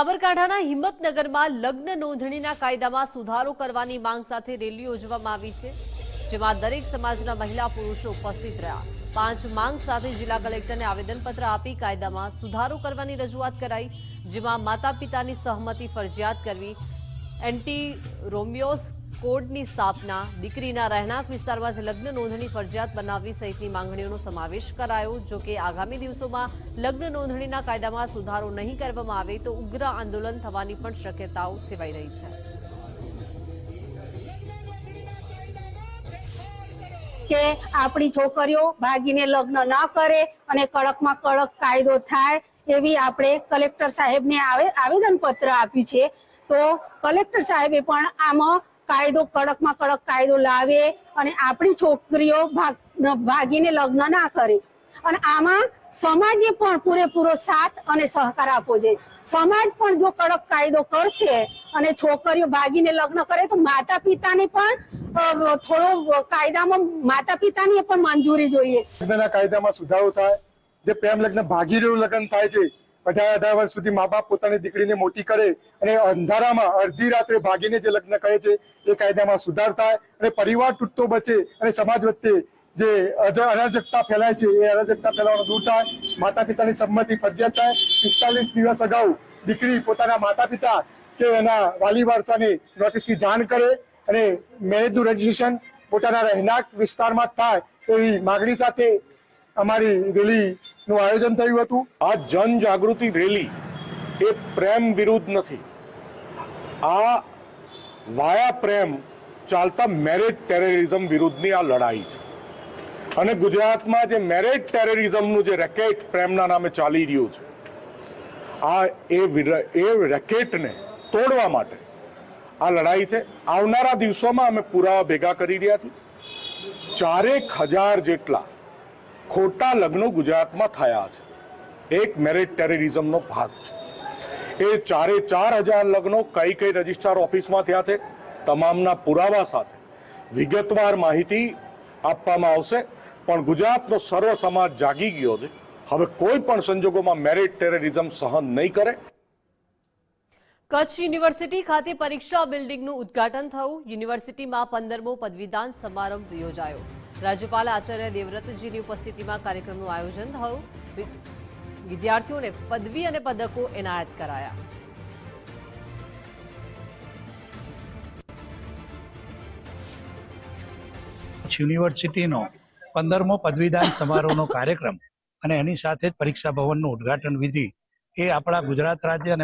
સાબરકાંઠાના હિંમતનગરમાં લગ્ન નોંધણીના કાયદામાં સુધારો કરવાની માંગ સાથે રેલી યોજવામાં આવી છે, જેમાં દરેક સમાજના મહિલા પુરુષો ઉપસ્થિત રહ્યા. પાંચ માંગ સાથે જિલ્લા કલેક્ટરને આવેદનપત્ર આપી કાયદામાં સુધારો કરવાની રજૂઆત કરાઈ, જેમાં માતા પિતાની સહમતિ ફરજિયાત કરવી, એન્ટી રોમિયોસ કોડની સ્થાપના, દીકરીના રહેણાંક વિસ્તારમાં જ લગ્ન નોંધણી ફરજિયાત બનાવવી સહિતની માંગણીઓનો સમાવેશ કરાયો. જો કે આગામી દિવસોમાં લગ્ન નોંધણીના કાયદામાં સુધારો નહીં કરવામાં આવે તો ઉગ્ર આંદોલન થવાની પણ શક્યતાઓ સેવાઈ રહી છે. કે આપણી છોકરીઓ ભાગીને લગ્ન ન કરે અને કડકમાં કડક કાયદો થાય એવી આપણે કલેક્ટર સાહેબને આવે આવેદન પત્ર આપ્યું છે. તો કલેક્ટર સાહેબે પણ આમાં કાયદો, કડકમાં કડક કાયદો લાવે અને આપણી છોકરીઓ ભાગીને લગ્ન ના કરે. અને આમાં સમાજે પણ પૂરેપૂરો સાથ અને સહકાર આપવો જોઈએ. સમાજ પણ જો કડક કાયદો કરશે અને છોકરીઓ ભાગીને લગ્ન કરે તો માતા પિતાને પણ થોડો કાયદામાં માતા પિતાની પણ મંજૂરી જોઈએ. કાયદામાં સુધારો થાય, જે પ્રેમ લગ્ન ભાગી રહ્યું લગ્ન થાય છે અઢાર અઢાર વર્ષ સુધી મા બાપ પોતાની દીકરીને મોટી કરે અને અંધારામાં અડધી રાત્રે ભાગીને જે લગ્ન કરે છે, એ કાયદામાં સુધાર થાય અને પરિવાર તૂટતો બચે અને સમાજ વચ્ચે જે અરાજકતા ફેલાય છે, એ અરાજકતા ફેલાવાનું દૂર થાય માતા પિતાની સંમતિ ફરજિયાત થાય. પિસ્તાલીસ દિવસ અગાઉ દીકરી પોતાના માતા પિતા કે એના વાલી વારસાને નોટિસથી જાણ કરે અને મેરેજનું રજીસ્ટ્રેશન પોતાના રહેણાંક વિસ્તારમાં થાય, એવી માગણી સાથે અમારી રેલીનું આયોજન થયું હતું. આ જનજાગૃતિ રેલી એ પ્રેમ વિરુદ્ધ નથી. આ વાયા પ્રેમ ચાલતા મેરેજ ટેરરિઝમ વિરુદ્ધની આ લડાઈ છે. અને ગુજરાતમાં જે મેરેજ ટેરરિઝમનું જે રેકેટ પ્રેમના નામે ચાલી રહ્યું છે, આ એ એ રેકેટને તોડવા માટે આ લડાઈ છે. આવનારા દિવસોમાં અમે પુરાવા ભેગા કરી રહ્યા છીએ. ચારેક હજાર જેટલા ખોટા લગ્નો ગુજરાતમાં થયા છે. એક મેરેજ ટેરરિઝમનો ભાગ છે. એ ચારે ચાર હજાર લગ્નો કઈ કઈ રજિસ્ટ્રાર ઓફિસમાં થયા છે? તમામના પુરાવા સાથે. વિગતવાર માહિતી આપવામાં આવશે, પણ ગુજરાતનો સર્વ સમાજ જાગી ગયો છે. હવે કોઈ પણ સંજોગોમાં મેરેજ ટેરરિઝમ સહન નહીં કરે. કચ્છ યુનિવર્સિટી ખાતે પરીક્ષા બિલ્ડિંગનું ઉદ્ઘાટન થયું. યુનિવર્સિટીમાં પંદરમો પદવીદાન સમારંભ યોજાયો. રાજ્યપાલ આચાર્ય દેવવ્રતજીની ઉપસ્થિતિમાં કાર્યક્રમનું આયોજન થયું. વિદ્યાર્થીઓને પદવી અને પદકો એનાયત કરાયા. યુનિવર્સિટીનો પંદરમો પદવીદાન સમારોહનો કાર્યક્રમ અને એની સાથે જ પરીક્ષા ભવનનું ઉદ્ઘાટન વિધિ એ આપણા ગુજરાત રાજ્ય અને